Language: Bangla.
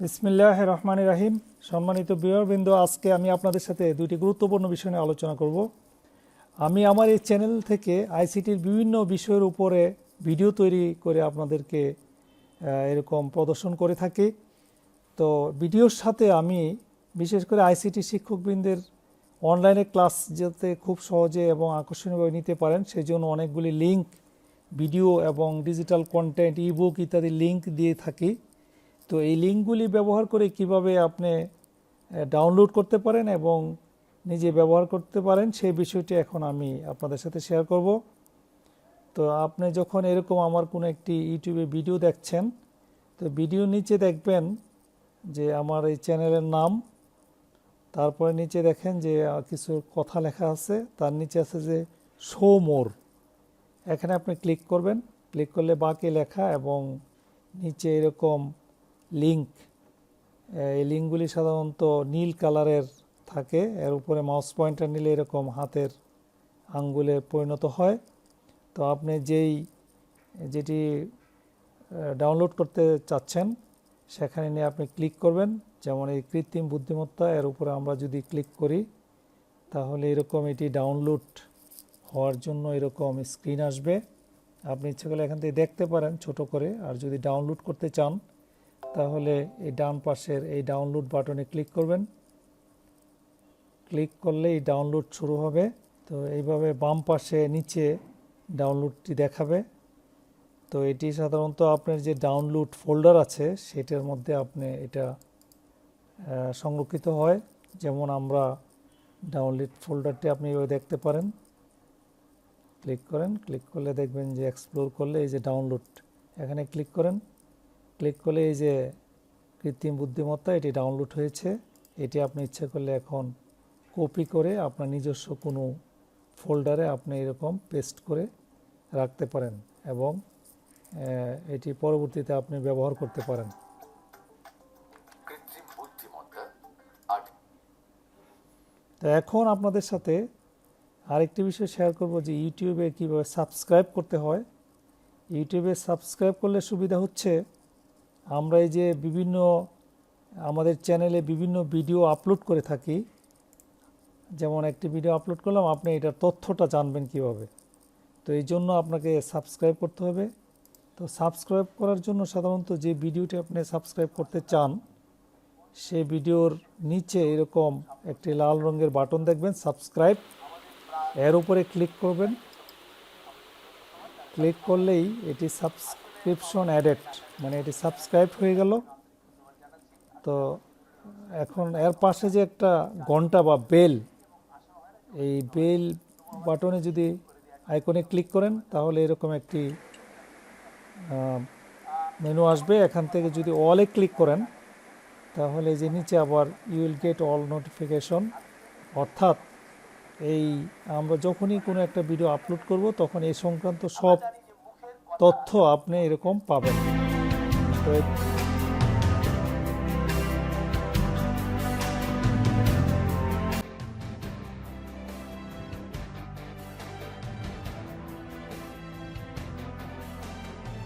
বিসমিল্লাহ রহমান রাহিম। সম্মানিত বিবরবৃন্দ আজকে আমি আপনাদের সাথে দুইটি গুরুত্বপূর্ণ বিষয় নিয়ে আলোচনা করব। আমি আমার এই চ্যানেল থেকে আইসিটির বিভিন্ন বিষয়ের উপরে ভিডিও তৈরি করে আপনাদেরকে এরকম প্রদর্শন করে থাকি। তো ভিডিওর সাথে আমি বিশেষ করে আইসিটি শিক্ষকবৃন্দের অনলাইনে ক্লাস যাতে খুব সহজে এবং আকর্ষণীয়ভাবে নিতে পারেন সেই জন্য অনেকগুলি লিঙ্ক ভিডিও এবং ডিজিটাল কন্টেন্ট ইবুক ইত্যাদি লিঙ্ক দিয়ে থাকি। তো এই লিঙ্কগুলি ব্যবহার করে কীভাবে আপনি ডাউনলোড করতে পারেন এবং নিজে ব্যবহার করতে পারেন, সেই বিষয়টি এখন আমি আপনাদের সাথে শেয়ার করব। তো আপনি যখন এরকম আমার কোনো একটি ইউটিউবে ভিডিও দেখছেন, তো ভিডিও নিচে দেখবেন যে আমার এই চ্যানেলের নাম, তারপরে নিচে দেখেন যে কিছু কথা লেখা আছে, তার নিচে আছে যে শো মোর এখানে আপনি ক্লিক করবেন ক্লিক করলে বাকি লেখা এবং নিচে এরকম লিঙ্ক এই লিঙ্কগুলি সাধারণত নীল কালারের থাকে। এর উপরে মাউস পয়েন্টার নিলে এরকম হাতের আঙ্গুলে পরিণত হয়। তো আপনি যেই, যেটি ডাউনলোড করতে চাচ্ছেন, সেখানে নিয়ে আপনি ক্লিক করবেন। যেমন এই কৃত্রিম বুদ্ধিমত্তা, এর উপরে আমরা যদি ক্লিক করি, তাহলে এরকম এটি ডাউনলোড হওয়ার জন্য এরকম স্ক্রিন আসবে। আপনি ইচ্ছে করলে এখান থেকে দেখতে পারেন ছোট করে। আর যদি ডাউনলোড করতে চান তাহলে এই ডান পাশের এই ডাউনলোড বাটনে ক্লিক করবেন। ক্লিক করলে এই ডাউনলোড শুরু হবে। তো এইভাবে বাম পাশে নিচে ডাউনলোডটি দেখাবে। তো এটি সাধারণত আপনার যে ডাউনলোড ফোল্ডার আছে, সেটার মধ্যে আপনি এটা সংরক্ষিত হয়। যেমন আমরা ডাউনলোড ফোল্ডারটি আপনি এভাবে দেখতে পারেন। ক্লিক করেন। ক্লিক করলে দেখবেন যে এক্সপ্লোর করলে এই যে ডাউনলোড এখানে ক্লিক করেন। ক্লিক করলে এই যে কৃত্রিম বুদ্ধিমত্তা এটি ডাউনলোড হয়েছে। এটি আপনি ইচ্ছা করলে এখন কপি করে আপনার নিজস্ব কোনো ফোল্ডারে আপনি এরকম পেস্ট করে রাখতে পারেন এবং এটি পরবর্তীতে আপনি ব্যবহার করতে পারেন। তো এখন আপনাদের সাথে আরেকটি বিষয় শেয়ার করব যে ইউটিউবে কীভাবে সাবস্ক্রাইব করতে হয়। ইউটিউবে সাবস্ক্রাইব করলে সুবিধা হচ্ছে আমরা এই যে বিভিন্ন, আমাদের চ্যানেলে বিভিন্ন ভিডিও আপলোড করে থাকি। যেমন একটি ভিডিও আপলোড করলাম, আপনি এটার তথ্যটা জানবেন কীভাবে। তো এই জন্য আপনাকে সাবস্ক্রাইব করতে হবে। তো সাবস্ক্রাইব করার জন্য সাধারণত যে ভিডিওটি আপনি সাবস্ক্রাইব করতে চান সেই ভিডিওর নিচে এরকম একটি লাল রঙের বাটন দেখবেন সাবস্ক্রাইব এর উপরে ক্লিক করবেন। ক্লিক করলেই এটি সাবস্ক্রিপশন অ্যাডেড মানে এটি সাবস্ক্রাইব হয়ে গেল। তো এখন এর পাশে যে একটা ঘণ্টা বা বেল এই বেল বাটনে যদি আইকনে ক্লিক করেন, তাহলে এরকম একটি মেনু আসবে। এখান থেকে যদি অলে ক্লিক করেন, তাহলে যে নিচে আবার you will get all notification অর্থাৎ এই আমরা যখনই কোনো একটা ভিডিও আপলোড করব, তখন এই সংক্রান্ত সব তথ্য আপনি এরকম পাবেন।